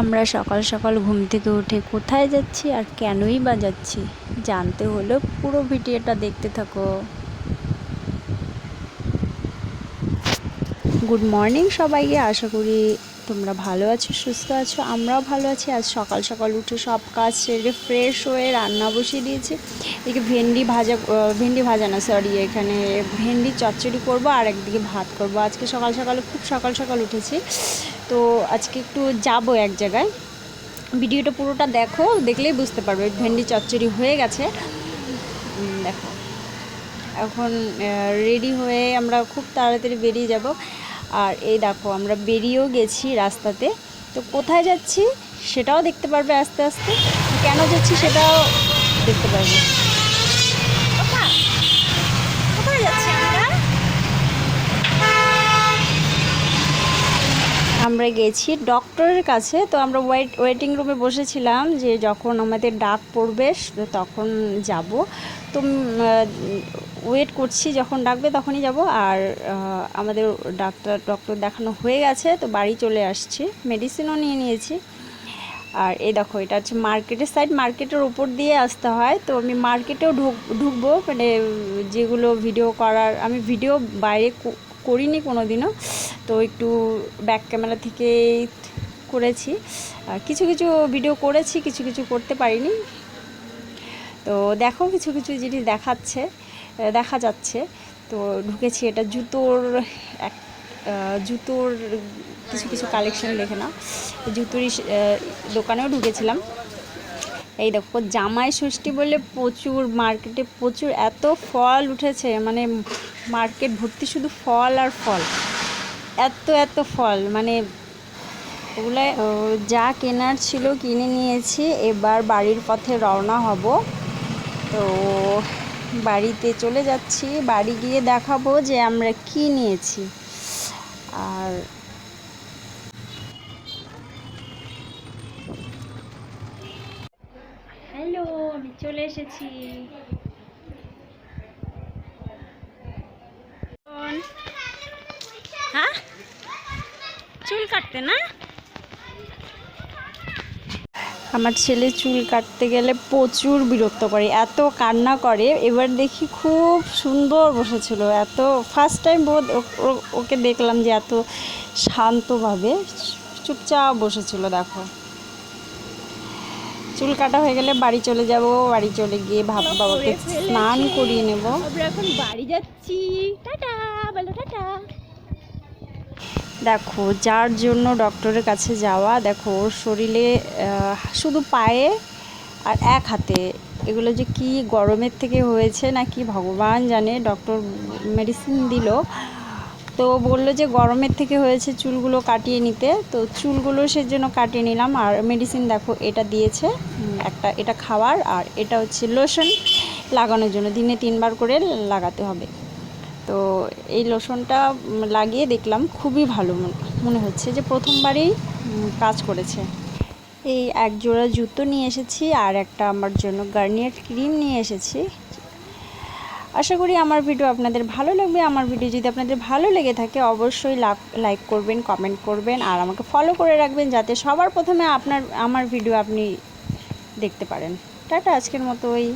আমরা সকাল সকাল ঘুম থেকে উঠে কোথায় যাচ্ছি আর কেনই বা যাচ্ছি? জানতে হলে পুরো ভিডিওটা দেখতে থাকো। গুড মর্নিং সবাইকে, আশা করি তোমরা ভালো আছো, সুস্থ আছো, আমরাও ভালো আছি। আজ সকাল সকাল উঠে সব কাজ সেরে ফ্রেশ হয়ে রান্না বসিয়ে দিয়েছি। এদিকে ভেন্ডি ভাজা ভেন্ডি ভাজা না সরি এখানে ভেন্ডি চচ্চড়ি করব আর একদিকে ভাত করব। আজকে সকাল সকালে খুব সকাল সকাল উঠেছি। তো আজকে একটু যাব এক জায়গায়। ভিডিওটা পুরোটা দেখো, দেখলেই বুঝতে পারবে, ভেন্ডি চচ্চড়ি হয়ে গেছে। দেখো। এখন রেডি হয়ে আমরা খুব তাড়াতাড়ি বেরিয়ে যাব। আর এই দেখো, আমরা বেরিয়েও গেছি রাস্তাতে। তো কোথায় যাচ্ছি সেটাও দেখতে পারবে আস্তে আস্তে। কেন যাচ্ছি সেটাও দেখতে পারবে কোথায় যাচ্ছি আমরা আমরা গেছি। ডক্টরের কাছে, তো আমরা ওয়েট ওয়েটিং রুমে বসেছিলাম যে যখন আমাদের ডাক পড়বে তখন যাব। তো ওয়েট করছি যখন ডাকবে তখনই যাব। আর আমাদের ডাক্তার ডক্টর দেখানো হয়ে গেছে, তো বাড়ি চলে আসছি। মেডিসিনও নিয়ে নিয়েছি। আর এই দেখো, এটা হচ্ছে মার্কেটের সাইড মার্কেটের ওপর দিয়ে আসতে হয়। তো আমি মার্কেটেও ঢুক, ঢুকবো মানে যেগুলো ভিডিও করার, আমি ভিডিও বাইরে করিনি কোনো দিনও তো একটু ব্যাক ক্যামেরা থেকে করেছি। কিছু কিছু ভিডিও করেছি, কিছু কিছু করতে পারিনি। তো দেখো কিছু কিছু জিনিস দেখাচ্ছে দেখা যাচ্ছে। তো ঢুকেছি এটা জুতোর এক জুতোর কিছু কিছু কালেকশন দেখে না জুতোরই দোকানেও ঢুকেছিলাম। এই দেখো, জামাই ষষ্ঠী বলে প্রচুর মার্কেটে প্রচুর, এত ফল উঠেছে। মানে মার্কেট ভর্তি শুধু ফল আর ফল। এত এত ফল মানে ওগুলো যা কেনার ছিল কিনে নিয়েছি এবার বাড়ির পথে রওনা হব। তো বাড়িতে চলে যাচ্ছি বাড়ি গিয়ে দেখাবো যে আমরা কি নিয়েছি। আর হ্যালো আমি চলে এসেছি। হ্যাঁ? চুল কাটতে না? আমার ছেলে চুল কাটতে গেলে প্রচুর বিরক্ত করে এত কান্না করে। এবার দেখি খুব সুন্দর বসেছিল এত ফার্স্ট টাইম ওকে দেখলাম যে এত শান্তভাবে চুপচাপ বসেছিল দেখো। চুল কাটা হয়ে গেলে বাড়ি চলে যাব বাড়ি চলে গিয়ে ভাব বাবাকে স্নান করিয়ে নেব। আমরা এখন বাড়ি যাচ্ছি। টাটা বলো টাটা। দেখো, যার জন্য ডক্টরের কাছে যাওয়া, দেখো, ওর শরীরে শুধু পায়ে আর এক হাতে, এগুলো যে কি গরমের থেকে হয়েছে না কি ভগবান জানে, ডক্টর মেডিসিন দিল। তো বলল যে গরমের থেকে হয়েছে চুলগুলো কাটিয়ে নিতে, তো চুলগুলো সেজন্য কাটিয়ে নিলাম। আর মেডিসিন দেখো, এটা দিয়েছে, একটা, এটা খাওয়ার, আর এটা হচ্ছে লোশন লাগানোর জন্য, দিনে তিনবার করে লাগাতে হবে। তো এই লোশনটা লাগিয়ে দেখলাম খুবই ভালো মন- হচ্ছে যে প্রথমবারই কাজ করেছে। এই এক জোড়া জুতো নিয়ে এসেছি আর একটা আমার জন্য গার্নিয়ার ক্রিম নিয়ে এসেছি। আশা করি আমার ভিডিও আপনাদের ভালো লাগবে। আমার ভিডিও যদি আপনাদের ভালো লেগে থাকে, অবশ্যই লাইক করবেন কমেন্ট করবেন আর আমাকে ফলো করে রাখবেন যাতে সবার প্রথমে আপনার, আমার ভিডিও আপনি দেখতে পারেন। টাটা, আজকের মতো ওই